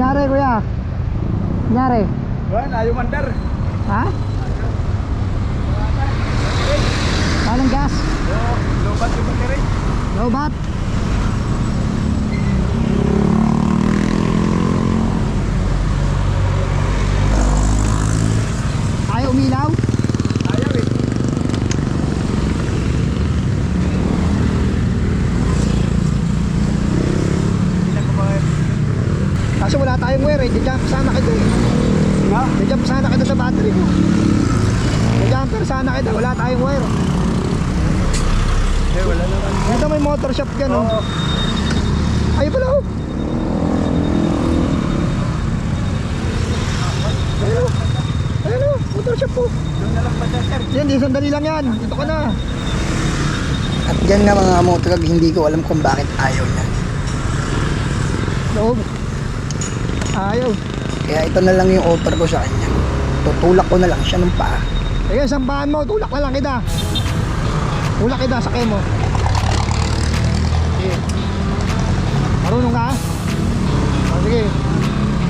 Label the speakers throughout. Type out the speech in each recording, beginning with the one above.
Speaker 1: Kunyari kuya. Kunyari.
Speaker 2: Wala, ayaw mandar.
Speaker 1: Ha? Anong gas?
Speaker 2: Lobat yung battery.
Speaker 1: Low bat? Ayaw umilaw?
Speaker 2: Ayaw eh. Hindi na ko ba
Speaker 1: Kaso wala tayong wire eh. Jump sana kita eh.
Speaker 2: Ha?
Speaker 1: Jump sana kita sa battery ko. Jumper sana kita. Wala tayong wire.
Speaker 2: Eh, wala naman.
Speaker 1: Ito may motor shop dyan oh.
Speaker 2: Oo.
Speaker 1: Ay pala oh. Ayun oh. Ayun oh. Motor shop po.
Speaker 2: Doon na lang sir.
Speaker 1: Yan, di sandali lang yan. Dito ka na.
Speaker 3: At yan nga mga motrag, hindi ko alam kung bakit ayaw niya.
Speaker 1: Loob. Ayaw.
Speaker 3: Kaya ito na lang yung offer ko sa kanya. Tutulak ko na lang siya ng paa.
Speaker 1: Sige, sambahan mo. Tulak na lang kita. Tulak kita, sakay mo. Sige. Marunong ka? O, sige.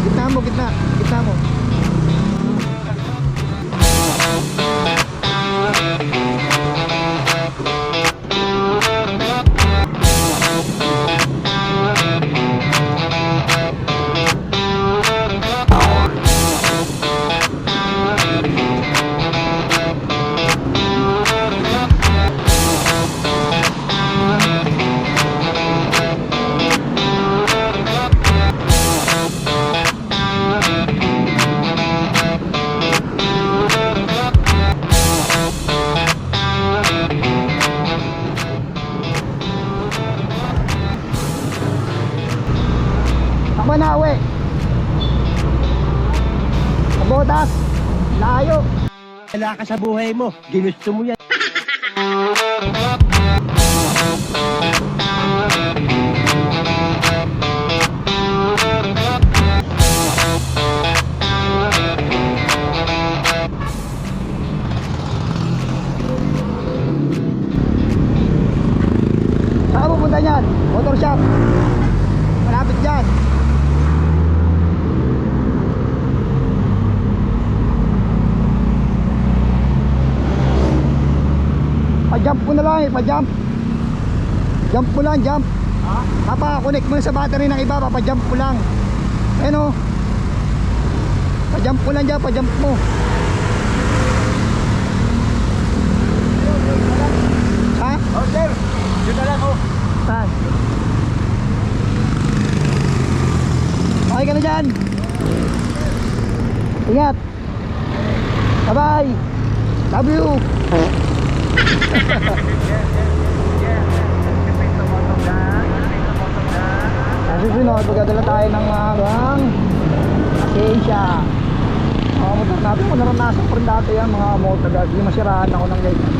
Speaker 1: Gitna mo, gitna. Gitna mo. Takbo na, uwi. Kabotas. Layo.
Speaker 2: Wala ka sa buhay mo. Ginusto mo yan.
Speaker 1: Pa-jump mo na lang eh, pa-jump. Jump mo lang, jump.
Speaker 2: Ha?
Speaker 1: Papa-connect mo sa battery ng iba, papa-jump mo lang. Ayun o. Pa-jump mo lang dyan, pa-jump mo. Ha?
Speaker 2: Oh, sir. Yun na lang, oh.
Speaker 1: Saan? Okay ka na dyan. Ingat. Bye-bye. Love you. Sa susunod, magdadala tayo ng mga bang Acacia. Mga motor natin, kung naranasan ko rin dati yan, mga motor dati, masiraan ako ng ganyan.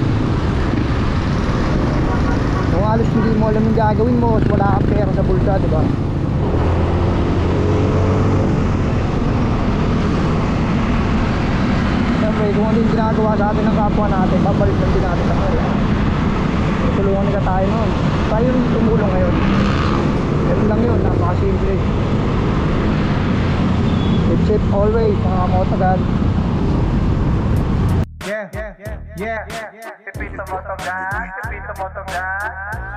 Speaker 1: Kung alis hindi mo alam yung gagawin mo, wala kang pera sa bulsa, di ba? Siyempre, kung ano yung ginagawa sa atin ng kapwa natin, babalik lang din natin sa kanila. Tulungan nila tayo noon. Tayo rin tumulong ngayon. Ganun lang yun, napakasimple. Keep safe always, mga motogan.
Speaker 2: Yeah, yeah, yeah, yeah, yeah. Tipito mo to, gang. Tipito mo to, gang.